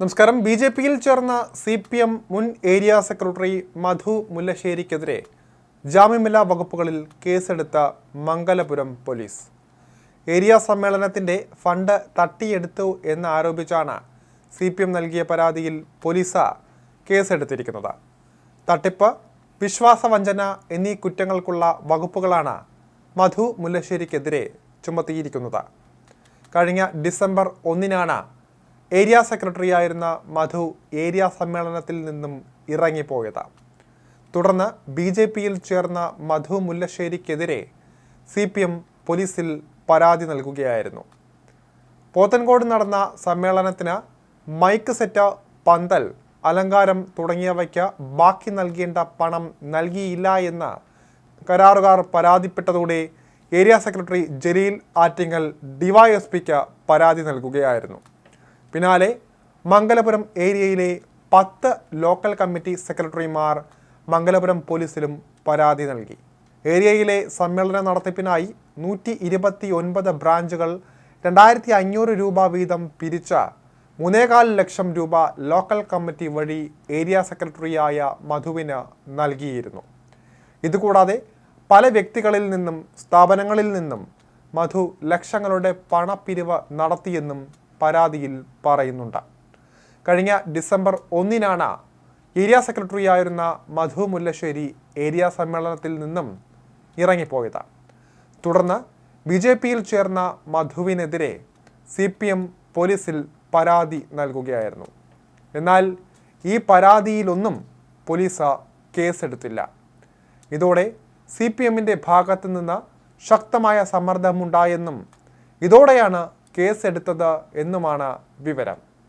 നമസ്കാരം. B J പിയിൽ ചേർന്ന സി പി എം മുൻ ഏരിയ സെക്രട്ടറി മധു മുല്ലശ്ശേരിക്കെതിരെ ജാമ്യമില്ലാ വകുപ്പുകളിൽ കേസെടുത്ത മംഗലപുരം പോലീസ്. ഏരിയ സമ്മേളനത്തിന്റെ ഫണ്ട് തട്ടിയെടുത്തു എന്ന് ആരോപിച്ചാണ് സി പി എം നൽകിയ പരാതിയിൽ പോലീസ് കേസെടുത്തിരിക്കുന്നത്. തട്ടിപ്പ് വിശ്വാസവഞ്ചന എന്നീ കുറ്റങ്ങൾക്കുള്ള വകുപ്പുകളാണ് മധു മുല്ലശ്ശേരിക്കെതിരെ ചുമത്തിയിരിക്കുന്നത്. കഴിഞ്ഞ ഡിസംബർ ഒന്നിനാണ് ഏരിയ സെക്രട്ടറി ആയിരുന്ന മധു ഏരിയ സമ്മേളനത്തിൽ നിന്നും ഇറങ്ങിപ്പോയത്. തുടർന്ന് ബി ജെ പിയിൽ ചേർന്ന മധു മുല്ലശ്ശേരിക്കെതിരെ സി പി എം പോലീസിൽ പരാതി നൽകുകയായിരുന്നു. പോത്തൻകോട് നടന്ന സമ്മേളനത്തിന് മൈക്ക് സെറ്റ് പന്തൽ അലങ്കാരം തുടങ്ങിയവയ്ക്ക് ബാക്കി നൽകേണ്ട പണം നൽകിയില്ല എന്ന് കരാറുകാർ പരാതിപ്പെട്ടതോടെ ഏരിയ സെക്രട്ടറി ജലീൽ ആറ്റിങ്ങൽ ഡിവൈഎസ്പിക്ക് പരാതി നൽകുകയായിരുന്നു. പിന്നാലെ മംഗലപുരം ഏരിയയിലെ പത്ത് ലോക്കൽ കമ്മിറ്റി സെക്രട്ടറിമാർ മംഗലപുരം പോലീസിലും പരാതി നൽകി. ഏരിയയിലെ സമ്മേളന നടത്തിപ്പിനായി നൂറ്റി ഇരുപത്തി ഒൻപത് ബ്രാഞ്ചുകൾ രണ്ടായിരത്തി അഞ്ഞൂറ് രൂപ വീതം പിരിച്ച മൂന്നേകാൽ ലക്ഷം രൂപ ലോക്കൽ കമ്മിറ്റി വഴി ഏരിയ സെക്രട്ടറിയായ മധുവിന് നൽകിയിരുന്നു. ഇതുകൂടാതെ പല വ്യക്തികളിൽ നിന്നും സ്ഥാപനങ്ങളിൽ നിന്നും മധു ലക്ഷങ്ങളുടെ പണപ്പിരിവ് നടത്തിയെന്നും പരാതിയിൽ പറയുന്നുണ്ട്. കഴിഞ്ഞ ഡിസംബർ ഒന്നിനാണ് ഏരിയ സെക്രട്ടറിയായിരുന്ന മധു മുല്ലശ്ശേരി ഏരിയ സമ്മേളനത്തിൽ നിന്നും ഇറങ്ങിപ്പോയത്. തുടർന്ന് ബി ജെ പിയിൽ ചേർന്ന മധുവിനെതിരെ സി പി എം പോലീസിൽ പരാതി നൽകുകയായിരുന്നു. എന്നാൽ ഈ പരാതിയിലൊന്നും പോലീസ് കേസെടുത്തില്ല. ഇതോടെ സി പി എമ്മിന്റെ ഭാഗത്തു നിന്ന് ശക്തമായ സമ്മർദ്ദമുണ്ടായെന്നും ഇതോടെയാണ് കേസെടുത്തത് എന്നുമാണ് വിവരം.